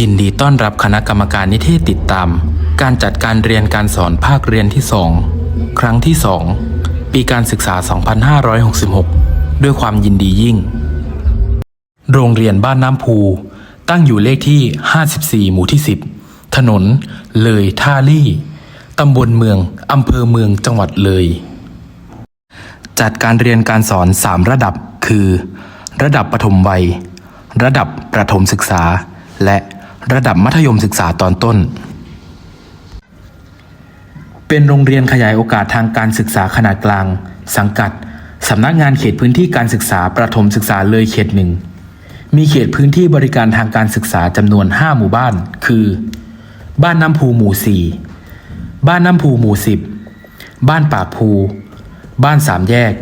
ยินดีต้อนรับคณะกรรมการนิเทศติดตาม การจัดการเรียนการสอนภาคเรียนที่ 2 ครั้งที่ 2 ปีการศึกษา 2566 ด้วยความยินดียิ่ง โรงเรียนบ้านน้ำพู ตั้งอยู่เลขที่ 54 หมู่ที่ 10 ถนน เลยท่าลี่ ตำบลเมือง อำเภอเมืองจังหวัดเลย จัดการเรียนการสอน 3 ระดับคือ ระดับปฐมวัย ระดับประถมศึกษาและ ระดับมัธยมศึกษาตอนต้น เป็นโรงเรียนขยายโอกาสทางการศึกษาขนาดกลาง สังกัดสำนักงานเขตพื้นที่การศึกษาประถมศึกษาเลยเขตหนึ่ง มีเขตพื้นที่บริการทางการศึกษาจำนวน 5 หมู่บ้าน คือ บ้านน้ำพูหมู่ 4 บ้านน้ำพูหมู่ 10 บ้านปากพู บ้านสามแยก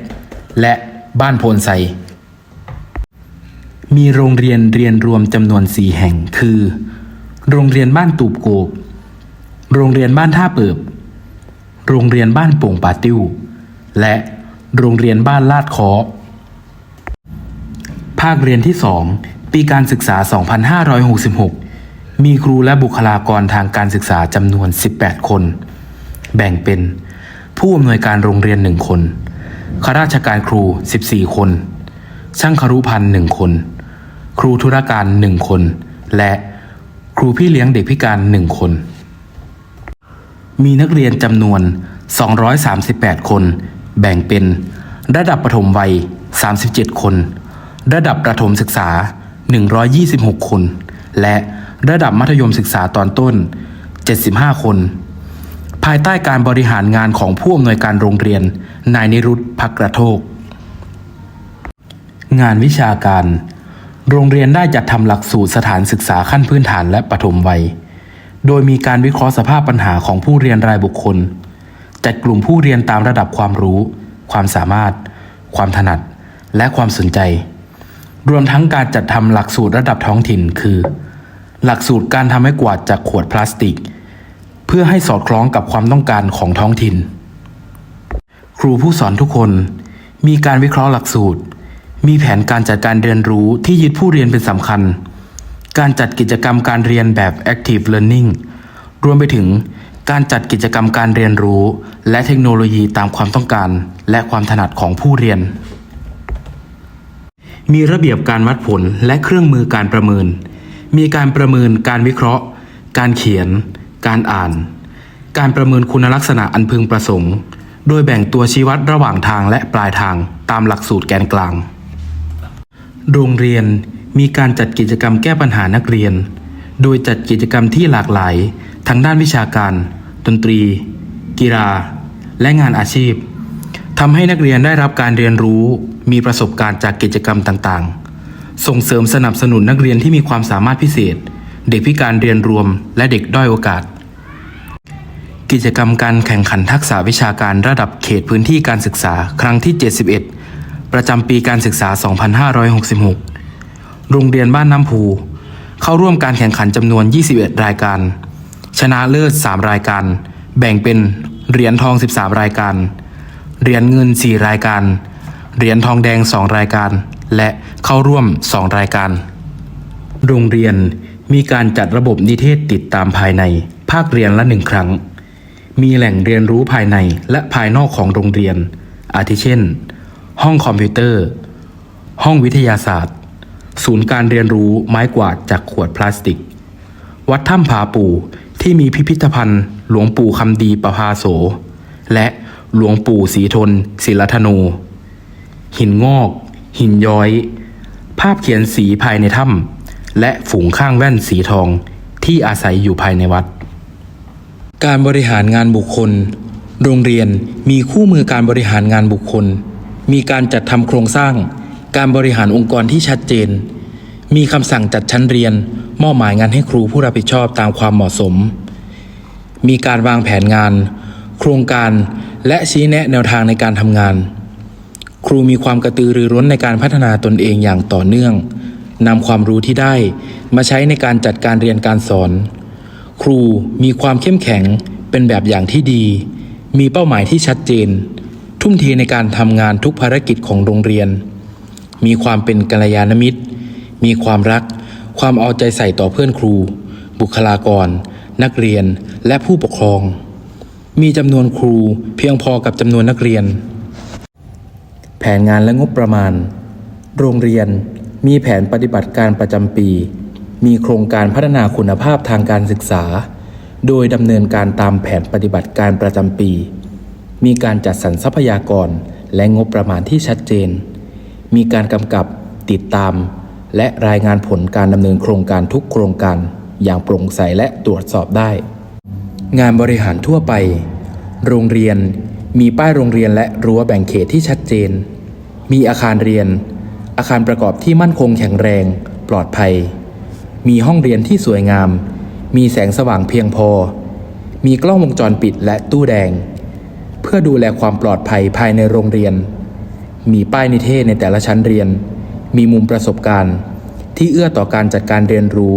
และบ้านโพนไซ มีโรงเรียนเรียนรวมจำนวน 4 แห่ง คือ โรงเรียนบ้านตูบโกบ โรงเรียนบ้านท่าเปิบ โรงเรียนบ้านโป่งป่าติ้ว และโรงเรียนบ้านลาดคอภาคเรียนที่ 2 ปีการศึกษา 2566 มีครูและบุคลากรทางการศึกษาจำนวน 18 คน แบ่งเป็น ผู้อำนวยการโรงเรียน 1 คนข้าราชการครู 14 คน ช่างครุพันธ์ 1 คน ครูธุรการ 1 คน และ ครูพี่เลี้ยงเด็กพิการ 1 คน มีนักเรียนจำนวน 238 คน แบ่งเป็น ระดับประถมวัย 37 คน ระดับประถมศึกษา 126 คน และระดับมัธยมศึกษาตอนต้น 75 คน ภายใต้การบริหารงานของผู้อำนวยการโรงเรียน นายนิรุตพักกระโทก งานวิชาการ โรงเรียนได้จัดทำหลักสูตรสถานศึกษาขั้นพื้นฐานและปฐมวัย โดยมีการวิเคราะห์สภาพปัญหาของผู้เรียนรายบุคคล จัดกลุ่มผู้เรียนตามระดับความรู้ ความสามารถ ความถนัด และความสนใจ รวมทั้งการจัดทำหลักสูตรระดับท้องถิ่น คือ หลักสูตรการทำให้กวาดจากขวดพลาสติก เพื่อให้สอดคล้องกับความต้องการของท้องถิ่น ครูผู้สอนทุกคนมีการวิเคราะห์หลักสูตร มีแผนการจัดการเรียนรู้ที่ยึดผู้เรียนเป็นสำคัญ การจัดกิจกรรมการเรียนแบบ active learning รวมไปถึงการจัดกิจกรรมการเรียนรู้ และเทคโนโลยีตามความต้องการ และความถนัดของผู้เรียน มีระเบียบการวัดผลและเครื่องมือการประเมิน มีการประเมินการวิเคราะห์ การเขียน การอ่าน การประเมินคุณลักษณะอันพึงประสงค์ โดยแบ่งตัวชี้วัดระหว่างทางและปลายทางตามหลักสูตรแกนกลาง โรงเรียนมีการจัดกิจกรรมแก้ปัญหานักเรียน โดยจัดกิจกรรมที่หลากหลายทั้งด้านวิชาการ ดนตรี กีฬา และงานอาชีพทำให้นักเรียนได้รับการเรียนรู้ มีประสบการณ์จากกิจกรรมต่างๆ ส่งเสริมสนับสนุนนักเรียนที่มีความสามารถพิเศษ เด็กพิการเรียนรวม และเด็กด้อยโอกาส กิจกรรมการแข่งขันทักษะวิชาการระดับเขตพื้นที่การศึกษาครั้งที่ 71 ประจำปีการศึกษา 2566 โรงเรียนบ้านน้ำพูเข้าร่วมการแข่งขันจำนวน 21 รายการ ชนะเลิศ 3 รายการ แบ่งเป็นเหรียญทอง 13 รายการ เหรียญเงิน 4 รายการ เหรียญทองแดง 2 รายการ และเข้าร่วม 2 รายการ โรงเรียนมีการจัดระบบนิเทศติดตามภายใน ภาคเรียนละหนึ่งครั้ง มีแหล่งเรียนรู้ภายในและภายนอกของโรงเรียน อาทิเช่น ห้องคอมพิวเตอร์ ห้องวิทยาศาสตร์ ศูนย์การเรียนรู้ไม้กวาดจากขวดพลาสติก วัดถ้ำผาปู่ที่มีพิพิธภัณฑ์ หลวงปู่คำดีประภาโส และหลวงปู่ศรีทน ศิลธนู หินงอก หินย้อย ภาพเขียนสีภายในถ้ำและฝูงข้างแว่นสีทองที่อาศัยอยู่ภายในวัด การบริหารงานบุคคล โรงเรียนมีคู่มือการบริหารงานบุคคล มีการจัดทำโครงสร้าง การบริหารองค์กรที่ชัดเจน มีคำสั่งจัดชั้นเรียน มอบหมายงานให้ครูผู้รับผิดชอบตามความเหมาะสม มีการวางแผนงาน โครงการและชี้แนะแนวทางในการทำงาน ครูมีความกระตือรือร้นในการพัฒนาตนเองอย่างต่อเนื่องนำความรู้ที่ได้มาใช้ในการจัดการเรียนการสอน ครูมีความเข้มแข็งเป็นแบบอย่างที่ดี มีเป้าหมายที่ชัดเจน ทุ่มเทในการทำงานทุกภารกิจของโรงเรียน มีความเป็นกัลยาณมิตร มีความรัก ความเอาใจใส่ต่อเพื่อนครู บุคลากร นักเรียนและผู้ปกครอง มีจำนวนครูเพียงพอกับจำนวนนักเรียน แผนงานและงบประมาณ โรงเรียนมีแผนปฏิบัติการประจำปี มีโครงการพัฒนาคุณภาพทางการศึกษา โดยดำเนินการตามแผนปฏิบัติการประจำปี มีการจัดสรรทรัพยากรและงบประมาณที่ชัดเจน มีการกำกับติดตาม และรายงานผลการดำเนินโครงการทุกโครงการอย่างโปร่งใสและตรวจสอบได้ งานบริหารทั่วไป โรงเรียน มีป้ายโรงเรียนและรั้วแบ่งเขตที่ชัดเจน มีอาคารเรียน อาคารประกอบที่มั่นคงแข็งแรง ปลอดภัย มีห้องเรียนที่สวยงาม มีแสงสว่างเพียงพอ มีกล้องวงจรปิดและตู้แดง เพื่อดูแลความปลอดภัยภายในโรงเรียน มีป้ายนิเทศในแต่ละชั้นเรียน มีมุมประสบการณ์ ที่เอื้อต่อการจัดการเรียนรู้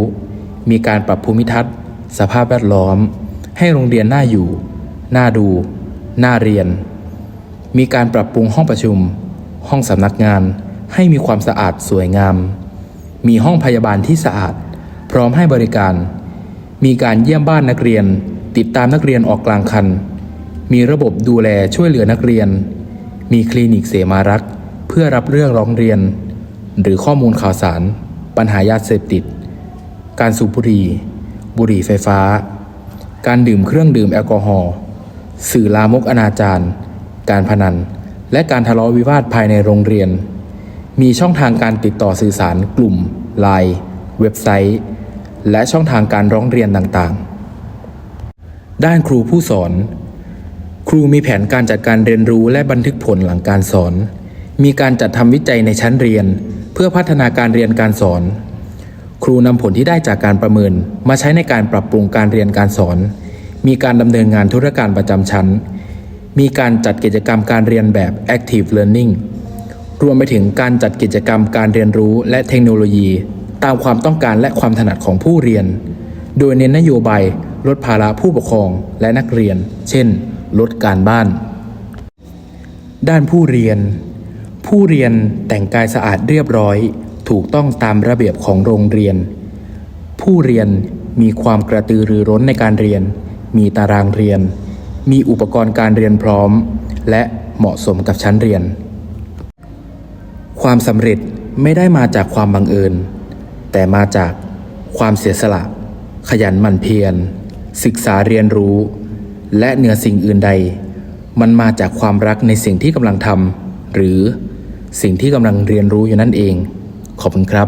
มีการปรับภูมิทัศน์ สภาพแวดล้อม ให้โรงเรียนน่าอยู่ น่าดู น่าเรียน มีการปรับปรุงห้องประชุม ห้องสำนักงาน ให้มีความสะอาดสวยงาม มีห้องพยาบาลที่สะอาด พร้อมให้บริการ มีการเยี่ยมบ้านนักเรียน ติดตามนักเรียนออกกลางคัน มีระบบดูแลช่วยเหลือนักเรียน มีคลินิกเสมารักษ์เพื่อรับเรื่องร้องเรียน หรือข้อมูลข่าวสาร ปัญหายาเสพติด การสูบบุหรี่ บุหรี่ไฟฟ้า การดื่มเครื่องดื่มแอลกอฮอล์สื่อลามกอนาจารการพนัน และการทะเลาะวิวาทภายในโรงเรียน มีช่องทางการติดต่อสื่อสารกลุ่ม ไลน์เว็บไซต์ และช่องทางการร้องเรียนต่างๆ ด้านครูผู้สอน ครูมีแผนการจัดการเรียนรู้และบันทึกผลหลังการสอน มีการจัดทำวิจัยในชั้นเรียน เพื่อพัฒนาการเรียนการสอน ครูนำผลที่ได้จากการประเมิน มาใช้ในการปรับปรุงการเรียนการสอน มีการดำเนินงานธุรการประจำชั้น มีการจัดกิจกรรมการเรียนแบบ active learning รวมไปถึงการจัดกิจกรรมการเรียนรู้และเทคโนโลยี ตามความต้องการและความถนัดของผู้เรียน โดยเน้นนโยบายลดภาระผู้ปกครองและนักเรียน เช่น ลดการบ้าน ด้านผู้เรียน ผู้เรียนแต่งกายสะอาดเรียบร้อย ถูกต้องตามระเบียบของโรงเรียน ผู้เรียนมีความกระตือรือร้นในการเรียน มีตารางเรียน มีอุปกรณ์การเรียนพร้อม และเหมาะสมกับชั้นเรียน ความสำเร็จไม่ได้มาจากความบังเอิญ แต่มาจากความเสียสละ ขยันหมั่นเพียร ศึกษาเรียนรู้ และเหนือสิ่งอื่นใด มันมาจากความรักในสิ่งที่กำลังทำหรือสิ่งที่กำลังเรียนรู้อยู่นั่นเอง ขอบคุณครับ